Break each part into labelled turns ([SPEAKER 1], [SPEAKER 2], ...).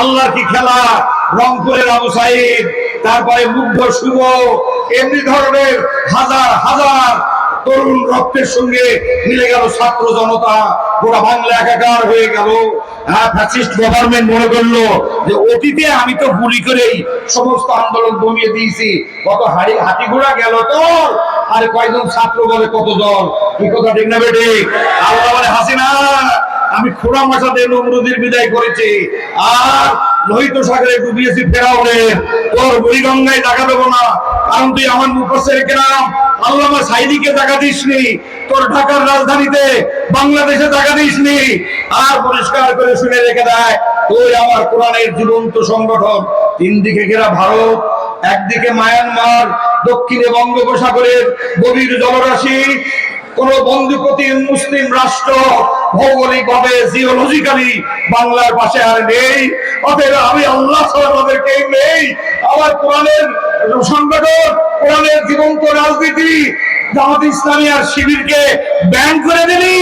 [SPEAKER 1] আল্লাহ কি খেলা? রংপুরের আবু সাইদ, তারপরে মুগ্ধ শুভ, এমনি ধরনের হাজার হাজার তরুণ রক্তের সঙ্গে মিলে গেল ছাত্র জনতা। গোটা বাংলা একাকার হয়ে গেল। হ্যাঁ ফ্যাসিস্ট গভর্নমেন্ট মনে করল যে অতীতে আমি তো গুলি করেই সমস্ত আন্দোলন দমিয়ে দিয়েছি। কত হাড়ি হাতি ঘোড়া গেল তো আর কয়জন ছাত্র বলে কত দল কি কথা ঠিক না বেটে হাসিনা আমি খোড়া মশা দিয়ে বিদায় করেছি। আর লোহিত সাগরে ডুবিয়েছি ফেরাউনের। তোর বুড়িগঙ্গায় টাকা দেবো না, কারণ তুই আমার মুখস্থের গ্রাম। আল্লামা সাইদিকে টাকা দিসনি, তোর ঢাকার রাজধানীতে বাংলাদেশে টাকা দিসনি। আর পরিষ্কার করে শুনে রেখে দেয়, তুই আমার কোরআনের জীবন্ত সংগঠন। তিন দিকে ঘেরা ভারত, একদিকে মায়ানমার, দক্ষিণে বঙ্গোপসাগরের গভীর জলরাশি। কোন বন্ধুপতি মুসলিম রাষ্ট্র ভৌগোলিক ভাবে জিওলজিক্যালি বাংলার পাশে আর নেই। অতএব আমি আল্লাহ ছাড়া কেউ নেই। আমার কোরআনের সংগঠন, কোরআনের জীবন্ত রাজনীতি, জামাত ইসলামী আর শিবিরকে ব্যান করে দিলি।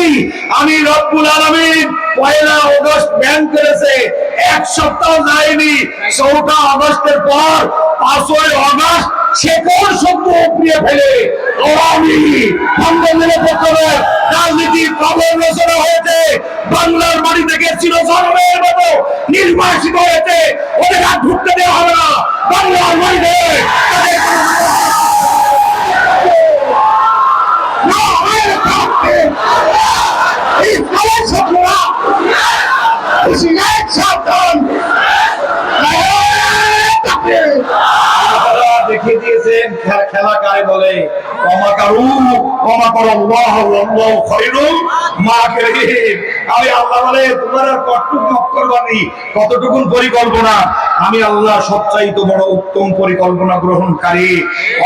[SPEAKER 1] আমি রব্বুল আলমিন পয়লা অগস্ট ব্যান করেছে। এক সপ্তাহ যায়নি। চৌঠা আগস্টের পর পাঁচই আগস্ট শেকড় শব্দ উপড়িয়ে ফেলে? আওয়ামী বঙ্গনিরপেক্ষের রাজনীতি কবর রচনা হয়েছে বাংলার মাটি থেকে চিরজন্মের মতো নির্বাসিত হয়েছে। ওদের আর ঢুকতে দেওয়া হবে না। বাংলার মাটিতে খেলা বলে, ক্ষমা ক্ষমা করো আমি আল্লাহ বলে, তোমার আর পরিকল্পনা? আমি আল্লাহ সবচাইতে বড় উত্তম পরিকল্পনা গ্রহণকারী।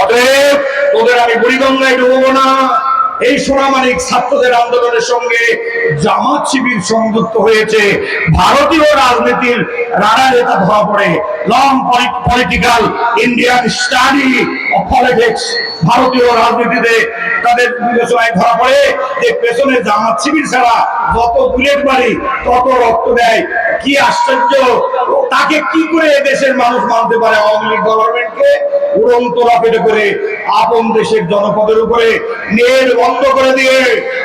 [SPEAKER 1] অতএব তোদের আমি বুড়িগঙ্গায় ডুবো না। এই সোনামানিক ছাত্রদের আন্দোলনের সঙ্গে জামাত শিবির সংযুক্ত হয়েছে। ভারতীয় রাজনীতির রানা নেতা ধরা পড়ে। Long political Indian study of politics ভারতীয় রাজনীতিতে তাদের বিবেচনায় ধরা পড়ে। পেছনে জামাত শিবির ছাড়া যত বুলেট বাড়ি, তত রক্ত দেয়। কি আশ্চর্য! তাকে কি করে দেশের মানুষ মানতে পারে আওয়ামী লীগ গভর্নমেন্টকে? উড়ন্ত রকেটে করে আপন দেশের জনপদের উপরে নেট বন্ধ করে দিয়ে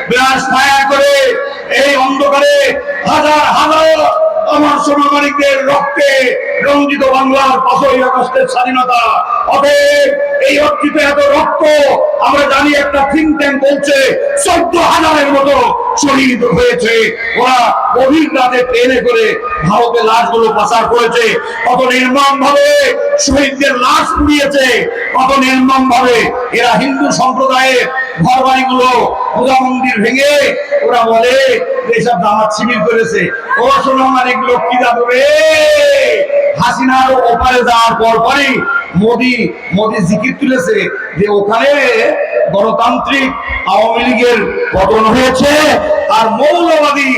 [SPEAKER 1] ব্রাশ ফায়ার করে। এই অন্ধকারে হাজার হাজার আমার সোনামানিকদের রক্তে রঞ্জিত বাংলার পাঁচই আগস্টের স্বাধীনতা। অতএব এই অর্জিত এত রক্ত, আমরা জানি একটা থিঙ্ক ট্যাঙ্ক বলছে, চোদ্দ হাজারের মতো শহীদ হয়েছে। ওরা গভীর রাতে ট্রেনে করে ভারতে লাশগুলো পাচার করেছে। কত নির্মম ভাবে শহীদদের লাশ পুড়িয়েছে, কত নির্মম ভাবে এরা হিন্দু সম্প্রদায়ের ঘর বাড়িগুলো পূজা মন্দির ভেঙে, ওরা বলে এইসব জামাত শিবির করেছে। ও সোনামার এগুলো কি যাবে হাসিনার ওপারে যাওয়ার পর পরই মোদি মোদি জিকির তুলেছে যে ওখানে গণতান্ত্রিক আওয়ামী লীগের পতন হয়েছে আর মৌলবাদী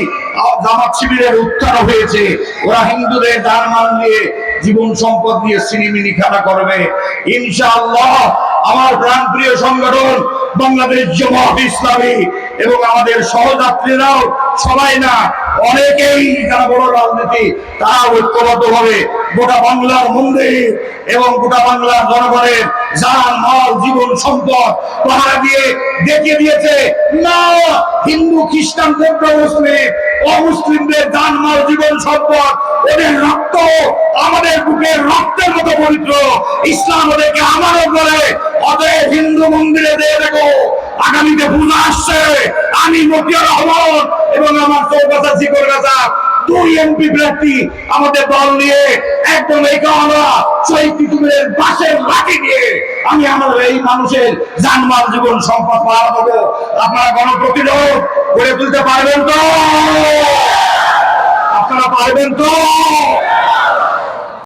[SPEAKER 1] জামাত শিবিরের উত্থান হয়েছে। ওরা হিন্দুদের দান মান দিয়ে জীবন সম্পদ দিয়ে সিনেমিনি খেলা করবে। ইনশাআল্লাহ আমার প্রাণপ্রিয় সংগঠন বাংলাদেশ জামাত ইসলামী এবং আমাদের সহযাত্রীরাও সবাই না, অনেকেই যারা বড় রাজনীতি তারা ঐক্যবদ্ধ ভাবে গোটা বাংলার মন্দির এবং গোটা বাংলার জনগণের জান, মাল, জীবন, সম্পদ পাহারা দিয়ে দেখিয়ে দিয়েছে, না, হিন্দু, খ্রিস্টান, বৌদ্ধ, মুসলিম, অমুসলিমদের জান, মাল, জীবন, সম্পদ, ওদের রক্ত আমাদের বুকের রক্তের মতো পবিত্র, ইসলাম ওদেরকে আমারও করে, অতএব হিন্দু মন্দিরে দিয়ে দেখো আগামীতে পূজা আসছে। আমি মতিয়ার রহমান এবং আমার চৌকাছা জিকর গাছা দুই এমপি প্রার্থী আমাদের দল নিয়ে একদম একাওয়ালা শহীদ তিতুমিরের বাসের লাঠি নিয়ে আমি আমার এই মানুষের জানমাল জীবন সম্পদ পাওয়া দেবো আপনারা গণপ্রতিরোধ গড়ে তুলতে পারবেন তো? আপনারা পারবেন তো?